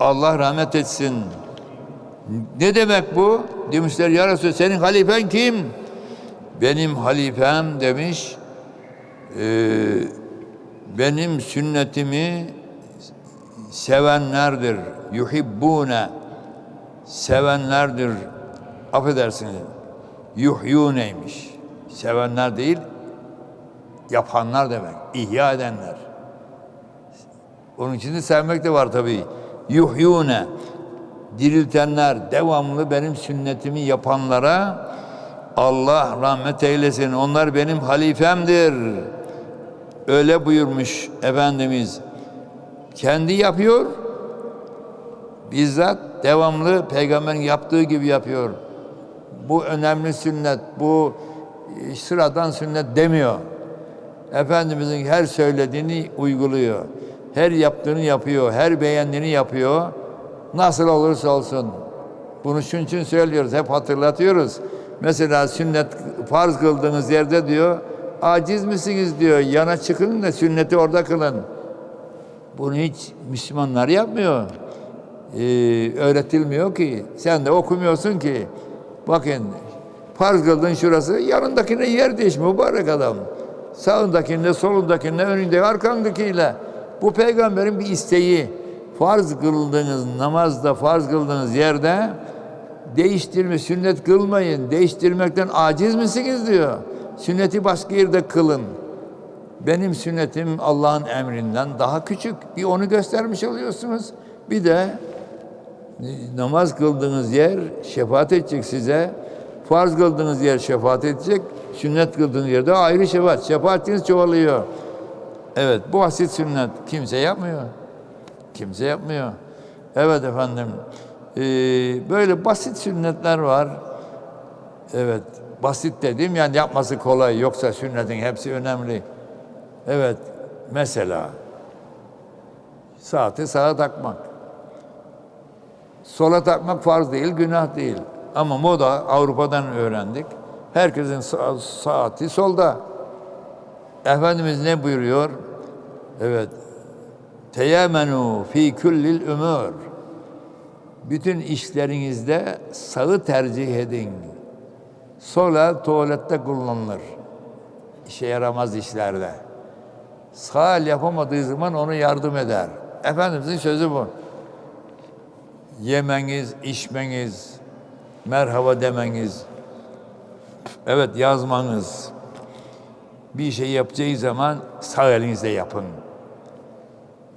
Allah rahmet etsin. Ne demek bu? Demişler ya Resulallah senin halifen kim? Benim halifem demiş "Ee, benim sünnetimi sevenlerdir. Yuhibbune sevenlerdir. Affedersiniz. Yuhyuneymiş. Sevenler değil, yapanlar demek. İhya edenler. Onun içinde sevmek de var tabii. Yuhyune diriltenler, devamlı benim sünnetimi yapanlara Allah rahmet eylesin. Onlar benim halifemdir. Öyle buyurmuş Efendimiz. Kendi yapıyor. Bizzat devamlı peygamberin yaptığı gibi yapıyor. Bu önemli sünnet, bu e, sıradan sünnet demiyor. Efendimizin her söylediğini uyguluyor. Her yaptığını yapıyor, her beğendiğini yapıyor. Nasıl olursa olsun. Bunu şunun için söylüyoruz, hep hatırlatıyoruz. Mesela sünnet farz kıldığınız yerde diyor, aciz misiniz diyor, yana çıkın da sünneti orada kılın. Bunu hiç Müslümanlar yapmıyor. Ee, öğretilmiyor ki. Sen de okumuyorsun ki. Bakın farz kıldın şurası yanındakine yer değiş mübarek adam. Sağındakinle, solundakinle, önünde, arkandakiyle. Bu peygamberin bir isteği. Farz kıldığınız namazda, farz kıldığınız yerde değiştirme, sünnet kılmayın. Değiştirmekten aciz misiniz diyor. Sünneti başka yerde kılın. Benim sünnetim Allah'ın emrinden daha küçük. Bir onu göstermiş oluyorsunuz. Bir de namaz kıldığınız yer şefaat edecek size. Farz kıldığınız yer şefaat edecek. Sünnet kıldığınız yerde ayrı şefaat. Şefaatiniz çoğalıyor. Evet bu basit sünnet kimse yapmıyor. Kimse yapmıyor. Evet efendim. Ee, böyle basit sünnetler var. Evet. Basit dediğim yani yapması kolay. Yoksa sünnetin hepsi önemli. Evet. Mesela saati sağa takmak. Sola takmak farz değil, günah değil. Ama moda Avrupa'dan öğrendik. Herkesin sa- saati solda. Efendimiz ne buyuruyor? Evet. Teyemenu fi kullil umur. Bütün işlerinizde sağı tercih edin. Sola tuvalette kullanılır. İşe yaramaz işlerde. Sağ yapamadığı zaman onu yardım eder. Efendimizin sözü bu. Yemeniz, içmeniz, merhaba demeniz, evet yazmanız, bir şey yapacağı zaman sağ elinizle yapın.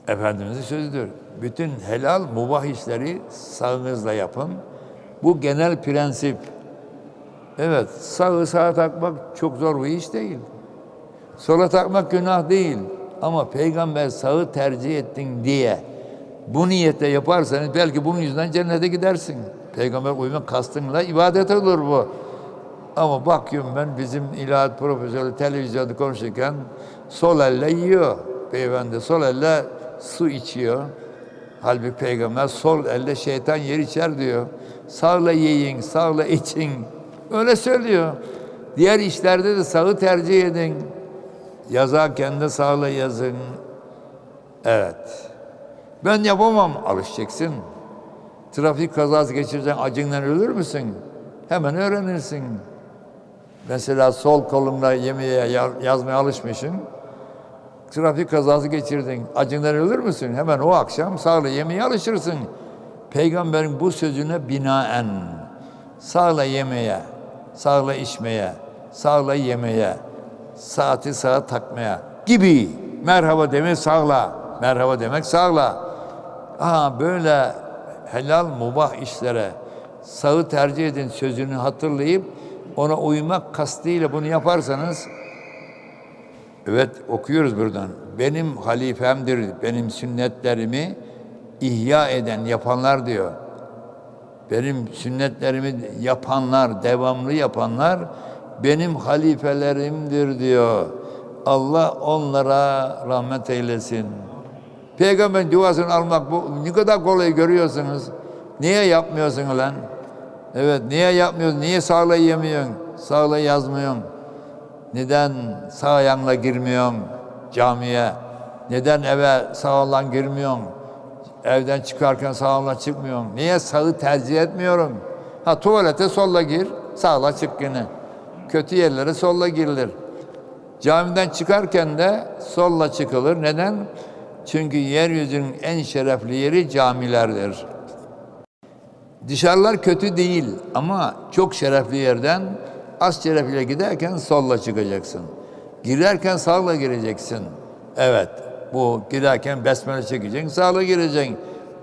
Efendimizin sözüdür. Bütün helal, mubah işleri sağınızla yapın. Bu genel prensip. Evet, sağı sağa takmak çok zor bir iş değil. Sola takmak günah değil. Ama peygamber sağı tercih ettin diye bu niyette yaparsanız belki bunun yüzünden cennete gidersin. Peygamber uymak kastınla ibadet olur bu. Ama bakıyorum ben bizim ilahiyat profesörü televizyonda konuşurken sol elle yiyor. Beyefendi sol elle su içiyor. Halbuki peygamber sol elle şeytan yer içer diyor. Sağla yiyin, sağla için. Öyle söylüyor. Diğer işlerde de sağı tercih edin. Yazarken de sağla yazın. Evet. Ben yapamam. Alışacaksın. Trafik kazası geçireceksin, acından ölür müsün? Hemen öğrenirsin. Mesela sol kolumla yemeğe ya- yazmaya alışmışsın. Trafik kazası geçirdin. Acından ölür müsün? Hemen o akşam sağla yemeğe alışırsın. Peygamberin bu sözüne binaen sağla yemeğe, sağla içmeye, sağla yemeye, saati sağa takmaya gibi merhaba demek sağla, merhaba demek sağla. Aha böyle helal mubah işlere sağı tercih edin sözünü hatırlayıp ona uymak kastıyla bunu yaparsanız Evet okuyoruz buradan. Benim halifemdir, benim sünnetlerimi ihya eden, yapanlar diyor. Benim sünnetlerimi yapanlar, devamlı yapanlar benim halifelerimdir diyor. Allah onlara rahmet eylesin. Peygamber duasını almak bu ne kadar kolay görüyorsunuz. Niye yapmıyorsun lan? Evet niye yapmıyorsun? Niye sağla yemiyorsun? Sağla yazmıyorsun? Neden sağ ayağınla girmiyorsun camiye? Neden eve sağ ayağınla girmiyorsun? Evden çıkarken sağla çıkmıyorum. Niye sağı tercih etmiyorum? Ha tuvalete solla gir, sağla çık yine. Kötü yerlere solla girilir. Camiden çıkarken de solla çıkılır. Neden? Çünkü yeryüzünün en şerefli yeri camilerdir. Dışarılar kötü değil ama çok şerefli yerden az şerefliye giderken solla çıkacaksın. Girerken sağla gireceksin. Evet, bu girerken besmele çekeceksin, sağla gireceksin.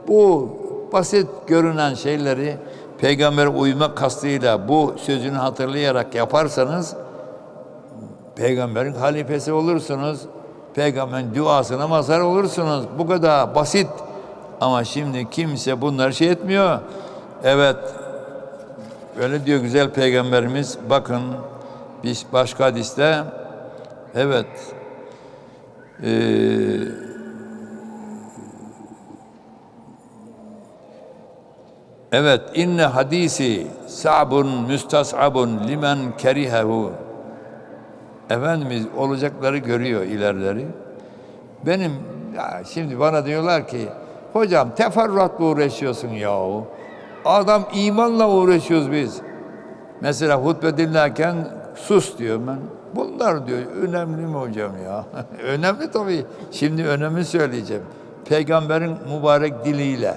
Bu basit görünen şeyleri peygamber uymak kastıyla bu sözünü hatırlayarak yaparsanız peygamberin halifesi olursunuz. Peygamberin duasına mazhar olursunuz. Bu kadar basit. Ama şimdi kimse bunları şey etmiyor. Evet. Öyle diyor güzel peygamberimiz. Bakın bir başka hadiste evet ee, Evet, inne hadisi sa'bun müstas'abun limen kerihehu. Efendimiz olacakları görüyor ilerleri. Benim ya şimdi bana diyorlar ki hocam teferruatla uğraşıyorsun yahu. Adam imanla uğraşıyoruz biz. Mesela hutbe dinlerken sus diyor ben. Bunlar diyor önemli mi hocam ya? önemli tabii. Şimdi önemi söyleyeceğim. Peygamberin mübarek diliyle.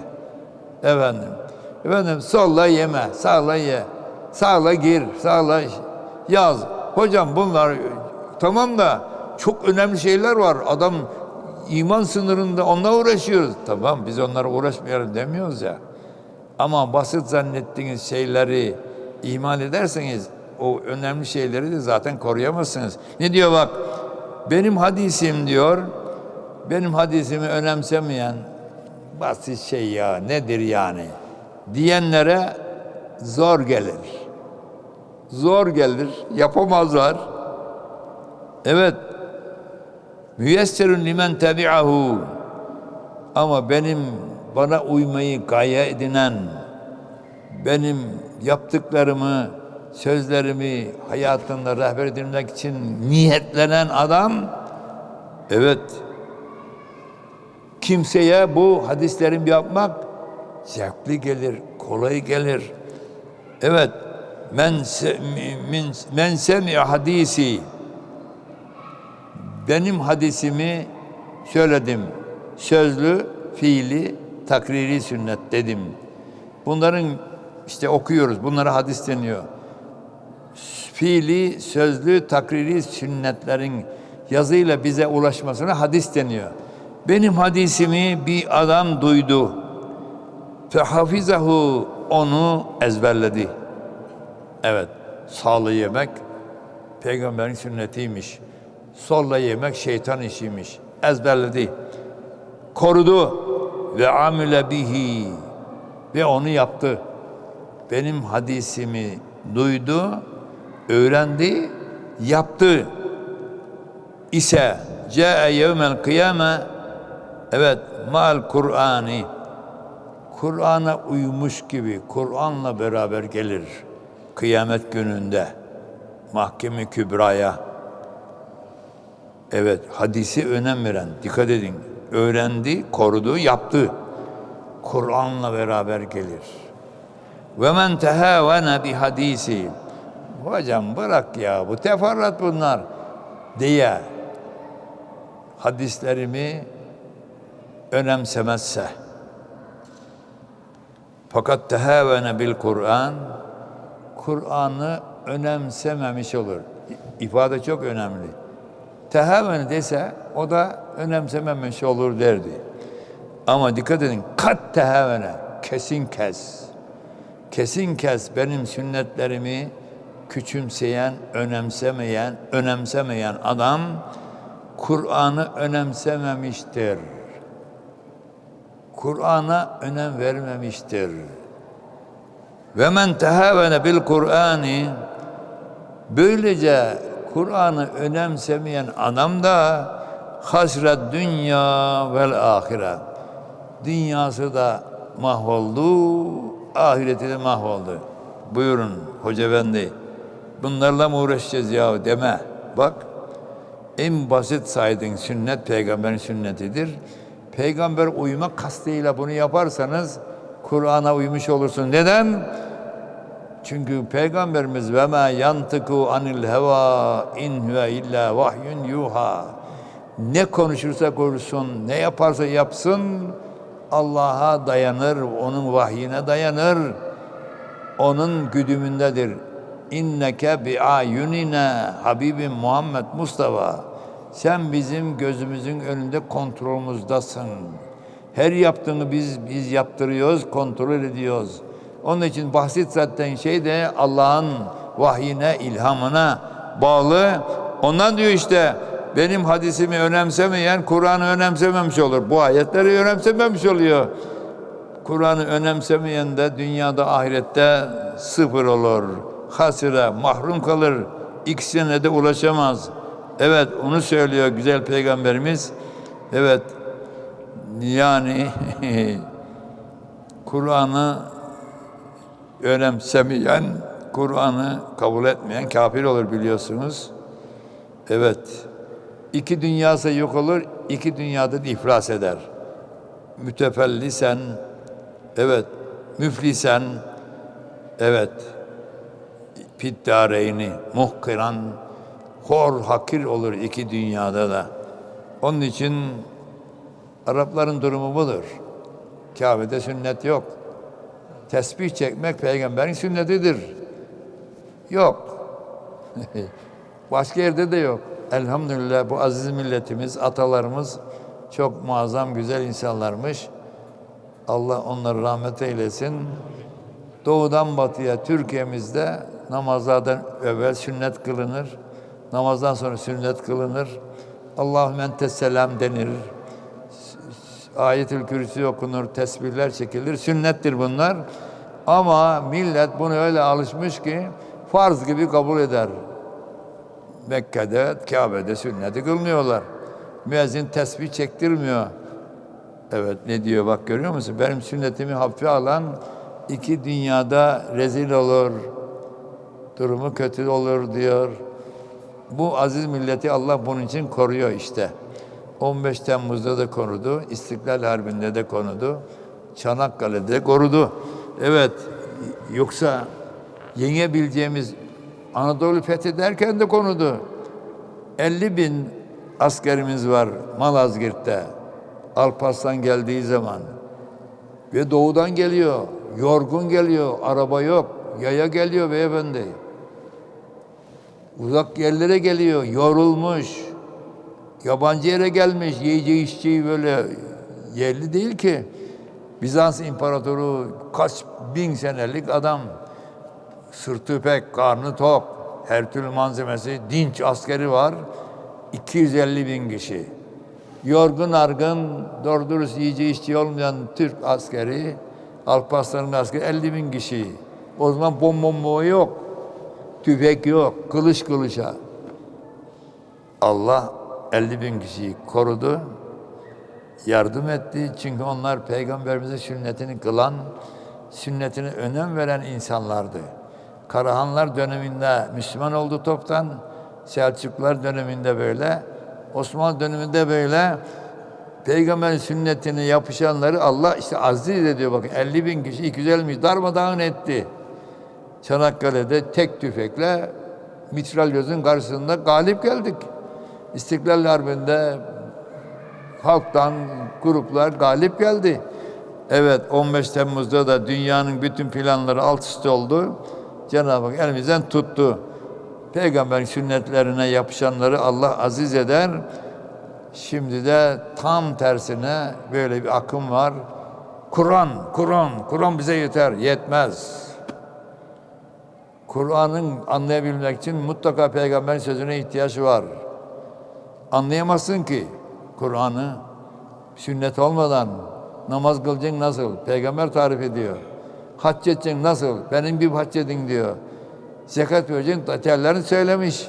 Efendim. Efendim solla yeme, sağla ye. Sağla gir, sağla yaz. Hocam bunlar tamam da çok önemli şeyler var. Adam iman sınırında onunla uğraşıyoruz. Tamam biz onlara uğraşmayalım demiyoruz ya. Ama basit zannettiğiniz şeyleri iman ederseniz o önemli şeyleri de zaten koruyamazsınız. Ne diyor bak? Benim hadisim diyor. Benim hadisimi önemsemeyen basit şey ya nedir yani? Diyenlere zor gelir. Zor gelir. Yapamazlar. Evet. Müyesserun limen tebi'ahu. Ama benim bana uymayı gaye edinen, benim yaptıklarımı, sözlerimi hayatında rehber edilmek için niyetlenen adam, evet, kimseye bu hadislerimi yapmak zevkli gelir, kolay gelir. Evet, men, se, min, men semi hadisi, benim hadisimi söyledim. Sözlü, fiili, takriri sünnet dedim. Bunların işte okuyoruz. Bunlara hadis deniyor. Fiili, sözlü, takriri sünnetlerin yazıyla bize ulaşmasına hadis deniyor. Benim hadisimi bir adam duydu. Fehafizahu onu ezberledi. Evet, sağlı yemek peygamberin sünnetiymiş. Solla yemek şeytan işiymiş. Ezberledi. Korudu ve amile bihi ve onu yaptı. Benim hadisimi duydu, öğrendi, yaptı. ise ca'e yevmel kıyame evet mal Kur'ani Kur'an'a uymuş gibi Kur'an'la beraber gelir kıyamet gününde mahkeme kübraya Evet, hadisi önem veren, dikkat edin. Öğrendi, korudu, yaptı. Kur'an'la beraber gelir. Ve men tehavene bi hadisi. Hocam bırak ya, bu teferruat bunlar diye hadislerimi önemsemezse fakat tehavene bil Kur'an Kur'an'ı önemsememiş olur. İfade çok önemli tehaven dese o da önemsememiş olur derdi. Ama dikkat edin kat tehavene kesin kes. Kesin kes benim sünnetlerimi küçümseyen, önemsemeyen, önemsemeyen adam Kur'an'ı önemsememiştir. Kur'an'a önem vermemiştir. Ve men tehavene bil Kur'ani böylece Kur'an'ı önemsemeyen adam da hasret dünya vel ahiret. Dünyası da mahvoldu, ahireti de mahvoldu. Buyurun Hoca Efendi. Bunlarla mı uğraşacağız ya deme. Bak en basit saydığın sünnet peygamberin sünnetidir. Peygamber uymak kastıyla bunu yaparsanız Kur'an'a uymuş olursun. Neden? Çünkü Peygamberimiz ve ma yantıku anil heva in huve illa vahyun yuha. Ne konuşursa konuşsun, ne yaparsa yapsın Allah'a dayanır, onun vahyine dayanır. Onun güdümündedir. İnneke bi ayunina Habibim Muhammed Mustafa. Sen bizim gözümüzün önünde kontrolümüzdesin. Her yaptığını biz biz yaptırıyoruz, kontrol ediyoruz. Onun için bahset zaten şey de Allah'ın vahyine, ilhamına bağlı. Ondan diyor işte benim hadisimi önemsemeyen Kur'an'ı önemsememiş olur. Bu ayetleri önemsememiş oluyor. Kur'an'ı önemsemeyen de dünyada ahirette sıfır olur. Hasire, mahrum kalır. İkisine de ulaşamaz. Evet onu söylüyor güzel peygamberimiz. Evet yani Kur'an'ı önemsemeyen, Kur'an'ı kabul etmeyen kafir olur biliyorsunuz. Evet. İki dünyası yok olur, iki dünyada da iflas eder. Mütefellisen, evet, müflisen, evet, fiddareyni, muhkiran, hor, hakir olur iki dünyada da. Onun için Arapların durumu budur. Kabe'de sünnet yok. Tesbih çekmek peygamberin sünnetidir. Yok. Başka yerde de yok. Elhamdülillah bu aziz milletimiz, atalarımız çok muazzam, güzel insanlarmış. Allah onları rahmet eylesin. Doğudan batıya Türkiye'mizde namazlardan evvel sünnet kılınır. Namazdan sonra sünnet kılınır. Allahümme entes selam denir. Ayetül Kürsi okunur, tesbihler çekilir. Sünnettir bunlar. Ama millet bunu öyle alışmış ki farz gibi kabul eder. Mekke'de, Kabe'de sünneti kılmıyorlar. Müezzin tesbih çektirmiyor. Evet ne diyor bak görüyor musun? Benim sünnetimi hafife alan iki dünyada rezil olur. Durumu kötü olur diyor. Bu aziz milleti Allah bunun için koruyor işte. 15 Temmuz'da da korudu, İstiklal Harbi'nde de korudu, Çanakkale'de de korudu. Evet, yoksa yenebileceğimiz Anadolu fethederken de konudu. 50 bin askerimiz var Malazgirt'te. Alparslan geldiği zaman. Ve doğudan geliyor, yorgun geliyor, araba yok, yaya geliyor beyefendi. Uzak yerlere geliyor, yorulmuş. Yabancı yere gelmiş, yiyeceği içeceği böyle yerli değil ki. Bizans İmparatoru kaç bin senelik adam. Sırtı pek, karnı tok, her türlü malzemesi, dinç askeri var. 250 bin kişi. Yorgun argın, doğru dürüst yiyeceği içeceği olmayan Türk askeri, Alparslan'ın askeri 50 bin kişi. O zaman bom bomba yok. Tüfek yok, kılıç kılıça. Allah 50 bin kişiyi korudu, yardım etti. Çünkü onlar Peygamberimizin sünnetini kılan, sünnetine önem veren insanlardı. Karahanlar döneminde Müslüman oldu toptan, Selçuklular döneminde böyle, Osmanlı döneminde böyle Peygamberin sünnetine yapışanları Allah işte aziz ediyor bakın 50 bin kişi 250 darmadağın etti. Çanakkale'de tek tüfekle mitralyozun karşısında galip geldik. İstiklal Harbi'nde halktan gruplar galip geldi. Evet 15 Temmuz'da da dünyanın bütün planları alt üst oldu. Cenab-ı Hak elimizden tuttu. Peygamberin sünnetlerine yapışanları Allah aziz eder. Şimdi de tam tersine böyle bir akım var. Kur'an, Kur'an, Kur'an bize yeter. Yetmez. Kur'an'ın anlayabilmek için mutlaka peygamberin sözüne ihtiyaç var. Anlayamazsın ki Kur'an'ı sünnet olmadan namaz kılacaksın nasıl? Peygamber tarif ediyor. Hac edeceksin nasıl? Benim gibi hac edin diyor. Zekat vereceksin detaylarını söylemiş.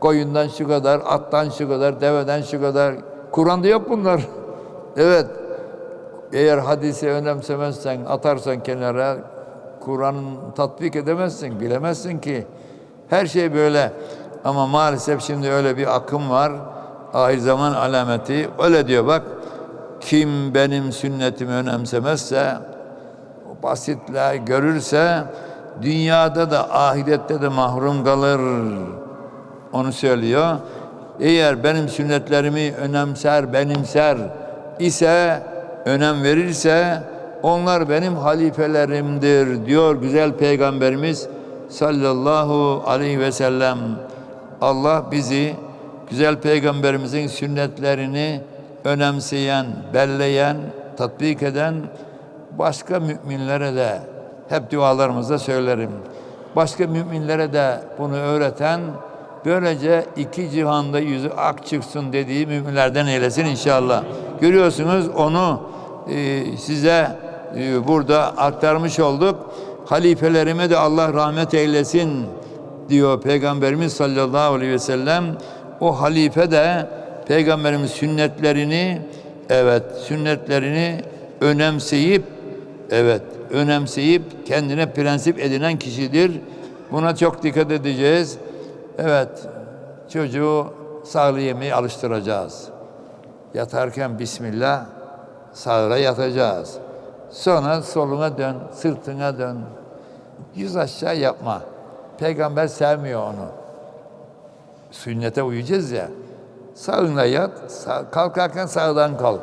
Koyundan şu kadar, attan şu kadar, deveden şu kadar. Kur'an'da yok bunlar. evet. Eğer hadisi önemsemezsen, atarsan kenara, Kur'an'ı tatbik edemezsin, bilemezsin ki. Her şey böyle. Ama maalesef şimdi öyle bir akım var. Ahir zaman alameti. Öyle diyor bak. kim benim sünnetimi önemsemezse, o basitle görürse dünyada da ahirette de mahrum kalır. Onu söylüyor. Eğer benim sünnetlerimi önemser, benimser ise, önem verirse onlar benim halifelerimdir diyor güzel peygamberimiz sallallahu aleyhi ve sellem. Allah bizi güzel peygamberimizin sünnetlerini önemseyen, belleyen, tatbik eden başka müminlere de hep dualarımızda söylerim. Başka müminlere de bunu öğreten böylece iki cihanda yüzü ak çıksın dediği müminlerden eylesin inşallah. Görüyorsunuz onu e, size e, burada aktarmış olduk. Halifelerime de Allah rahmet eylesin diyor Peygamberimiz sallallahu aleyhi ve sellem. O halife de Peygamberimiz sünnetlerini evet sünnetlerini önemseyip evet önemseyip kendine prensip edinen kişidir. Buna çok dikkat edeceğiz. Evet çocuğu sağlı yemeği alıştıracağız. Yatarken Bismillah sağıra yatacağız. Sonra soluna dön, sırtına dön. Yüz aşağı yapma. Peygamber sevmiyor onu. Sünnete uyacağız ya. Sağına yat, sağ, kalkarken sağdan kalk.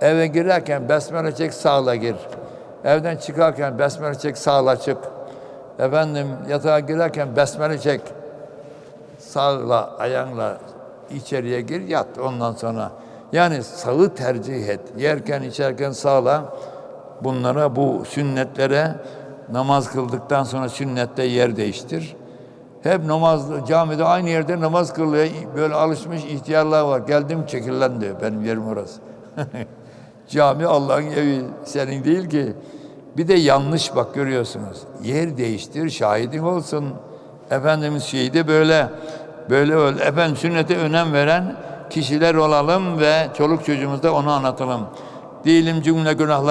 Eve girerken besmele çek, sağla gir. Evden çıkarken besmele çek, sağla çık. Efendim yatağa girerken besmele çek. Sağla, ayağınla içeriye gir, yat ondan sonra. Yani sağı tercih et. Yerken, içerken sağla. Bunlara, bu sünnetlere namaz kıldıktan sonra sünnette yer değiştir. Hep namaz, camide aynı yerde namaz kılıyor. Böyle alışmış ihtiyarlar var. Geldim çekillen diyor. Benim yerim orası. Cami Allah'ın evi senin değil ki. Bir de yanlış bak görüyorsunuz. Yer değiştir, şahidin olsun. Efendimiz şeyi de böyle böyle öyle. Efendim sünnete önem veren kişiler olalım ve çoluk çocuğumuzda onu anlatalım. Diyelim cümle günahlar